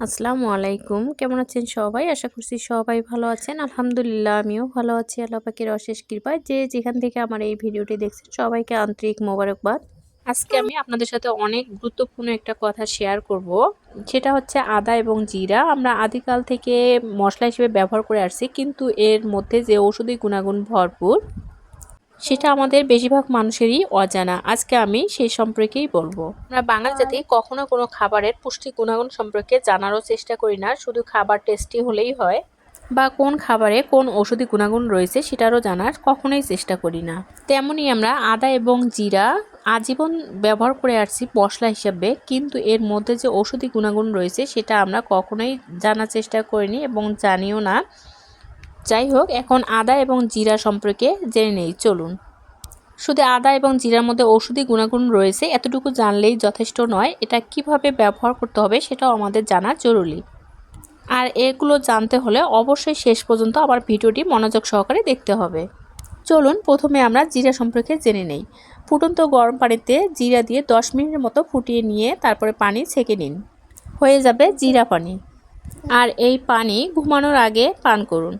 আসসালামু আলাইকুম। কেমন আছেন সবাই? আশা করছি সবাই ভালো আছেন। আলহামদুলিল্লাহ, আমিও ভালো আছি। আল্লাহ পাখির অশেষ কৃপায়। যে যেখান থেকে আমার এই ভিডিওটি দেখছেন, সবাইকে আন্তরিক মোবারকবাদ। আজকে আমি আপনাদের সাথে অনেক গুরুত্বপূর্ণ একটা কথা শেয়ার করব। সেটা হচ্ছে আদা এবং জিরা। আমরা আদিকাল থেকে মশলা হিসেবে ব্যবহার করে আসছি, কিন্তু এর মধ্যে যে ঔষধি গুণাগুণ ভরপুর সেটা আমাদের বেশিরভাগ মানুষেরই অজানা। আজকে আমি সেই সম্পর্কেই বলব। আমরা বাঙালি জাতি কখনো কোনো খাবারের পুষ্টি গুণাগুণ সম্পর্কে জানারও চেষ্টা করি না, শুধু খাবার টেস্টি হলেই হয়। বা কোন খাবারে কোন ওষুধি গুণাগুণ রয়েছে সেটারও জানার কখনোই চেষ্টা করি না। তেমনই আমরা আদা এবং জিরা আজীবন ব্যবহার করে আসছি মশলা হিসাবে, কিন্তু এর মধ্যে যে ওষুধি গুণাগুণ রয়েছে সেটা আমরা কখনোই জানার চেষ্টা করিনি এবং জানিও না। যাই হোক এখন আদা এবং জিরা সম্পর্কে জেনে নেই, চলুন। শুধু আদা এবং জিরার মধ্যে ঔষধি গুণাগুণ রয়েছে, এতটুকু জানলেই যথেষ্ট নয়, এটা কীভাবে ব্যবহার করতে হবে সেটাও আমাদের জানা জরুরি। আর এগুলো জানতে হলে অবশ্যই শেষ পর্যন্ত আবার ভিডিওটি মনোযোগ সহকারে দেখতে হবে। চলুন, প্রথমে আমরা জিরা সম্পর্কে জেনে নেই। ফুটন্ত গরম পানিতে জিরা দিয়ে দশ মিনিটের মতো ফুটিয়ে নিয়ে তারপরে পানি ছেঁকে নিন। হয়ে যাবে জিরা পানি। আর এই পানি ঘুমানোর আগে পান করুন।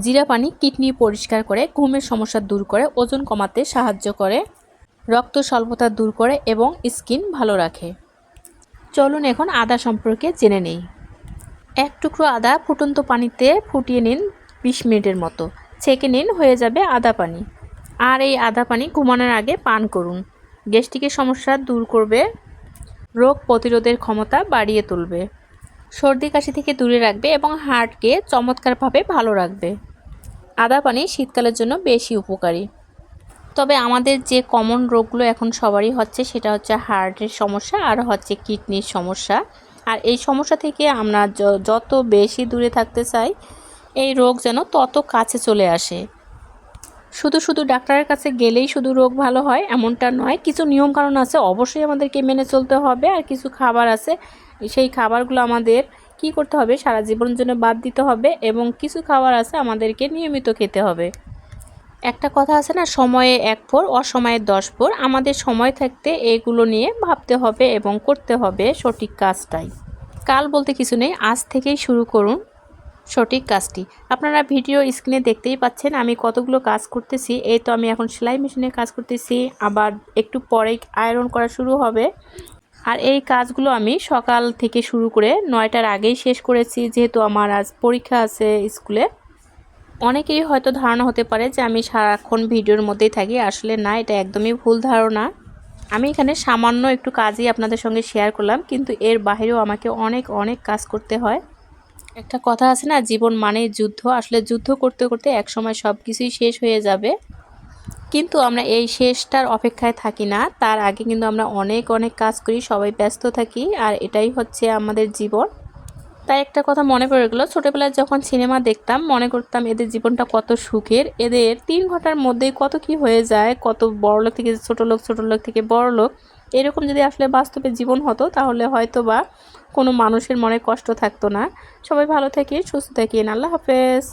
জিরা পানি কিডনি পরিষ্কার করে, ঘুমের সমস্যা দূর করে, ওজন কমাতে সাহায্য করে, রক্ত স্বল্পতা দূর করে এবং স্কিন ভালো রাখে। চলুন এখন আদা সম্পর্কে জেনে নেই। এক টুকরো আদা ফুটন্ত পানিতে ফুটিয়ে নিন বিশ মিনিটের মতো। ছেঁকে নিন, হয়ে যাবে আদা পানি। আর এই আদা পানি ঘুমানোর আগে পান করুন। গ্যাস্ট্রিকের সমস্যা দূর করবে, রোগ প্রতিরোধের ক্ষমতা বাড়িয়ে তুলবে। সর্দি কাশি থেকে দূরে রাখবে এবং হার্টকে চমৎকারভাবে ভালো রাখবে। আদা পানি শীতকালের জন্য বেশি উপকারী। তবে আমাদের যে কমন রোগগুলো এখন সবারই হচ্ছে, সেটা হচ্ছে হার্টের সমস্যা আর হচ্ছে কিডনির সমস্যা। আর এই সমস্যা থেকে আমরা যত বেশি দূরে থাকতে চাই, এই রোগ যেন তত কাছে চলে আসে। শুধু শুধু ডাক্তারের কাছে গেলেই শুধু রোগ ভালো হয়, এমনটা নয়। কিছু নিয়মকানুন আছে, অবশ্যই আমাদেরকে মেনে চলতে হবে। আর কিছু খাবার আছে, সেই খাবারগুলো আমাদের কি করতে হবে, সারা জীবনের জন্য বাদ দিতে হবে এবং কিছু খাবার আছে আমাদেরকে নিয়মিত খেতে হবে। একটা কথা আছে না, সময়ে এক ফোর অসময়ে দশ ফোর আমাদের সময় থাকতে এগুলো নিয়ে ভাবতে হবে এবং করতে হবে সঠিক কাজটাই। কাল বলতে কিছু নেই, আজ থেকেই শুরু করুন। সঠিক কাজটি। আপনারা ভিডিও স্ক্রিনে দেখতেই পাচ্ছেন, আমি কতগুলো কাজ করতেছি। এই তো আমি এখন সেলাই মেশিনে কাজ করতেছি, আবার একটু পরে আয়রন করা শুরু হবে। আর এই কাজগুলো আমি সকাল থেকে শুরু করে নয়টার আগেই শেষ করেছি, যেহেতু আমার আজ পরীক্ষা আছে স্কুলে। অনেকেরই হয়তো ধারণা হতে পারে যে আমি সারাক্ষণ ভিডিওর মধ্যেই থাকি, আসলে না, এটা একদমই ভুল ধারণা। আমি এখানে সামান্য একটু কাজই আপনাদের সঙ্গে শেয়ার করলাম, কিন্তু এর বাহিরেও আমাকে অনেক অনেক কাজ করতে হয়। একটা কথা আছে না, জীবন মানে যুদ্ধ। আসলে যুদ্ধ করতে করতে একসময় সব কিছুই শেষ হয়ে যাবে। কিন্তু আমরা এই শেষটার অপেক্ষায় থাকি না। তার আগে কিন্তু আমরা অনেক অনেক কাজ করি, সবাই ব্যস্ত থাকি, আর এটাই হচ্ছে আমাদের জীবন। তাই একটা কথা মনে পড়ে গেলো, ছোটোবেলায় যখন সিনেমা দেখতাম, মনে করতাম এদের জীবনটা কত সুখের, এদের তিন ঘণ্টার মধ্যেই কত কি হয়ে যায়, কত বড় লোক থেকে ছোটো লোক ছোটো লোক থেকে বড় লোক এরকম যদি আসলে বাস্তবে জীবন হতো, তাহলে হয়তো বা কোনো মানুষের মনে কষ্ট থাকতো না। সবাই ভালো থাকি সুস্থ থাকি আল্লাহ হাফেজ।